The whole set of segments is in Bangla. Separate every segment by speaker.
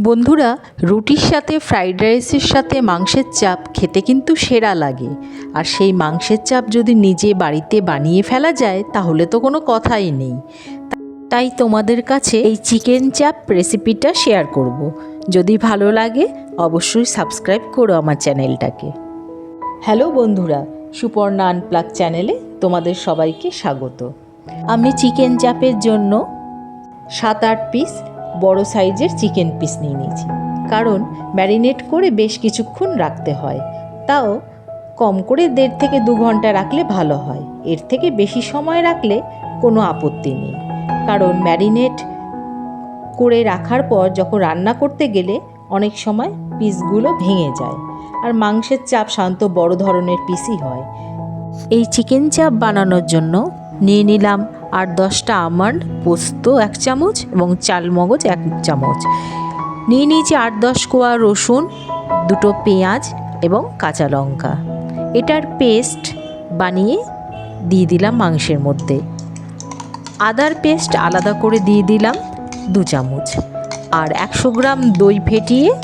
Speaker 1: বন্ধুরা, রুটির সাথে ফ্রাইড রাইসের সাথে মাংসের চাপ খেতে কিন্তু সেরা লাগে। আর সেই মাংসের চাপ যদি নিজে বাড়িতে বানিয়ে ফেলা যায়, তাহলে তো কোনো কথাই নেই। তাই তোমাদের কাছে এই চিকেন চাপ রেসিপিটা শেয়ার করব। যদি ভালো লাগে, অবশ্যই সাবস্ক্রাইব করো আমার চ্যানেলটাকে। হ্যালো বন্ধুরা, সুপর্ণা আনপ্লাক চ্যানেলে তোমাদের সবাইকে স্বাগত। আমি চিকেন চাপের জন্য সাত আট পিস বড় সাইজের চিকেন পিস নিয়ে নিয়েছি। কারণ ম্যারিনেট করে বেশ কিছুক্ষণ রাখতে হয়। তাও কম করে দেড় থেকে দু ঘণ্টা রাখলে ভালো হয়। এর থেকে বেশি সময় রাখলে কোনো আপত্তি নেই। কারণ ম্যারিনেট করে রাখার পর যখন রান্না করতে গেলে অনেক সময় পিসগুলো ভেঙে যায় আর মাংসের চাপ শান্ত বড় ধরনের পিসই হয়। এই চিকেন চাপ বানানোর জন্য নিয়ে নিলাম আট দশটা আমন্ড, পোস্ত এক চামচ এবং চালমগজ এক চামচ। নিয়ে নিয়েছি আট দশ কোয়া রসুন, দুটো পেঁয়াজ এবং কাঁচা লঙ্কা। এটার পেস্ট বানিয়ে দিয়ে দিলাম মাংসের মধ্যে। আদার পেস্ট আলাদা করে দিয়ে দিলাম দু চামচ। আর একশো গ্রাম দই ফেটিয়ে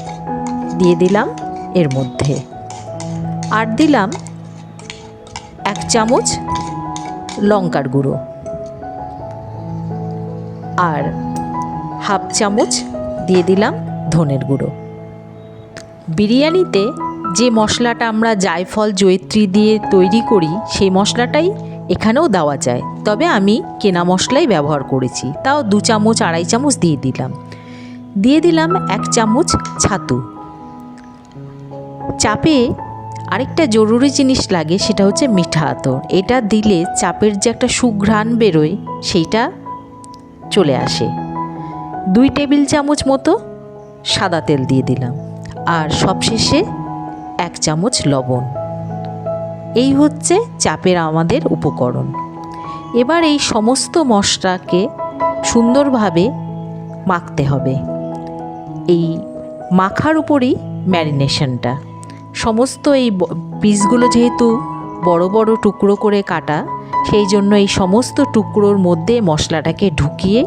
Speaker 1: দিয়ে দিলাম এর মধ্যে। আর দিলাম এক চামচ লঙ্কার গুঁড়ো। আর হাফ চামচ দিয়ে দিলাম ধনের গুঁড়ো। বিরিয়ানিতে যে মশলাটা আমরা জায়ফল, জয়িত্রী দিয়ে তৈরি করি, সেই মশলাটাই এখানেও দেওয়া যায়। তবে আমি কেনা মশলাই ব্যবহার করেছি, তাও দু চামচ, আড়াই চামচ দিয়ে দিলাম। দিয়ে দিলাম এক চামচ ছাতু। চাপে আরেকটা জরুরি জিনিস লাগে, সেটা হচ্ছে মিঠা আতর। এটা দিলে চাপের যে একটা সুঘ্রাণ বেরোয়, সেইটা চলে আসে। দুই টেবিল চামচ মতো সাদা তেল দিয়ে দিলাম আর সবশেষে এক চামচ লবণ। এই হচ্ছে চাপের আমাদের উপকরণ। এবার এই সমস্ত মশলাকে সুন্দরভাবে মাখতে হবে। এই মাখার উপরই ম্যারিনেশনটা। সমস্ত এই পিসগুলো যেহেতু বড় বড় টুকরো করে কাটা, সেই জন্য এই সমস্ত টুকরোর মধ্যে মশলাটাকে ঢুকিয়ে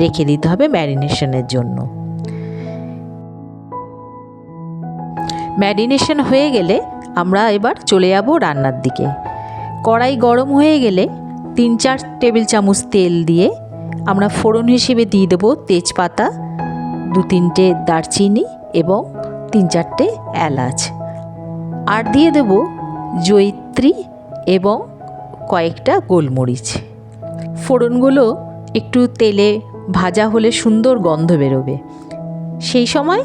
Speaker 1: রেখে দিতে হবে ম্যারিনেশনের জন্য। ম্যারিনেশন হয়ে গেলে আমরা এবার চলে যাব রান্নার দিকে। কড়াই গরম হয়ে গেলে তিন চার টেবিল চামচ তেল দিয়ে আমরা ফোড়ন হিসেবে দিয়ে দেবো তেজপাতা, দু তিনটে দারচিনি এবং তিন চারটে এলাচ। আর দিয়ে দেব জয়িত্রী এবং কয়েকটা গোলমরিচ। ফোড়নগুলো একটু তেলে ভাজা হলে সুন্দর গন্ধ বেরোবে। সেই সময়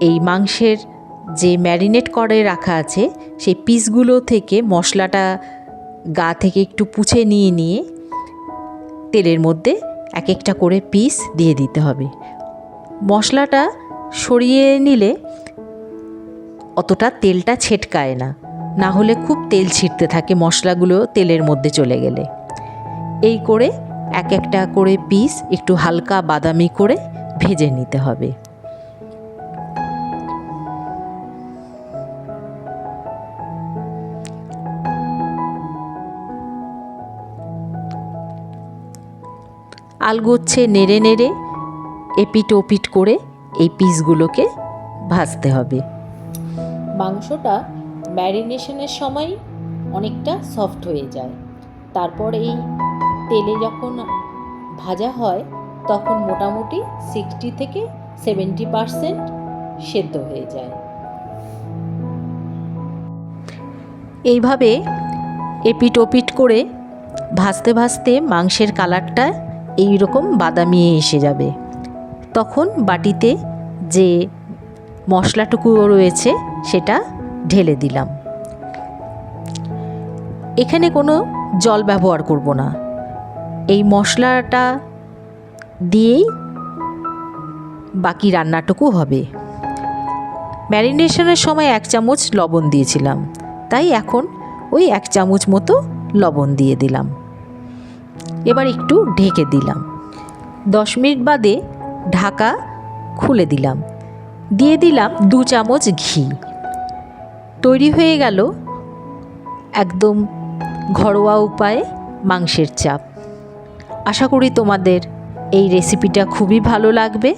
Speaker 1: এই মাংসের যে ম্যারিনেট করে রাখা আছে, সেই পিসগুলো থেকে মশলাটা গা থেকে একটু পুছে নিয়ে নিয়ে তেলের মধ্যে এক একটা করে পিস দিয়ে দিতে হবে। মশলাটা সরিয়ে নিলে অতটা তেলটা ছেটকায় না। না হলে খুব তেল ছিটতে থাকে মশলাগুলো তেলের মধ্যে চলে গেলে। এই করে এক একটা করে পিস একটু হালকা বাদামি করে ভেজে নিতে হবে। আলগোচ্ছে নেড়ে নেড়ে এপিট ওপিট করে এই পিসগুলোকে ভাজতে হবে। মাংসটা ম্যারিনেশনের সময় অনেকটা সফট হয়ে যায়। তারপর এই তেলে যখন ভাজা হয়, তখন মোটামুটি সিক্সটি থেকে সেভেন্টি পারসেন্ট সেদ্ধ হয়ে যায়। এইভাবে এপিট ওপিট করে ভাজতে ভাজতে মাংসের কালারটা এই রকম বাদামি এসে যাবে। তখন বাটিতে যে মশলাটুকুও রয়েছে, সেটা ঢেলে দিলাম। এখানে কোনো জল ব্যবহার করব না। এই মশলাটা দিয়েই বাকি রান্নাটুকু হবে। ম্যারিনেশনের সময় এক চামচ লবণ দিয়েছিলাম। তাই এখন ওই এক চামচ মতো লবণ দিয়ে দিলাম। এবার একটু ঢেকে দিলাম। দশ মিনিট বাদে ঢাকা খুলে দিলাম। দিয়ে দিলাম দু চামচ ঘি। তৈরি হয়ে গেল একদম ঘরোয়া উপায়ে মাংসের চাপ। আশা করি তোমাদের এই রেসিপিটা খুবই ভালো লাগবে।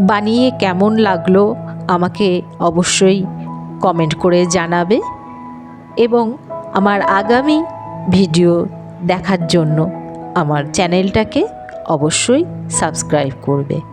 Speaker 1: বানিয়ে কেমন লাগল আমাকে অবশ্যই কমেন্ট করে জানাবে এবং আমার আগামী ভিডিও দেখার জন্য আমার চ্যানেলটাকে অবশ্যই সাবস্ক্রাইব করবে।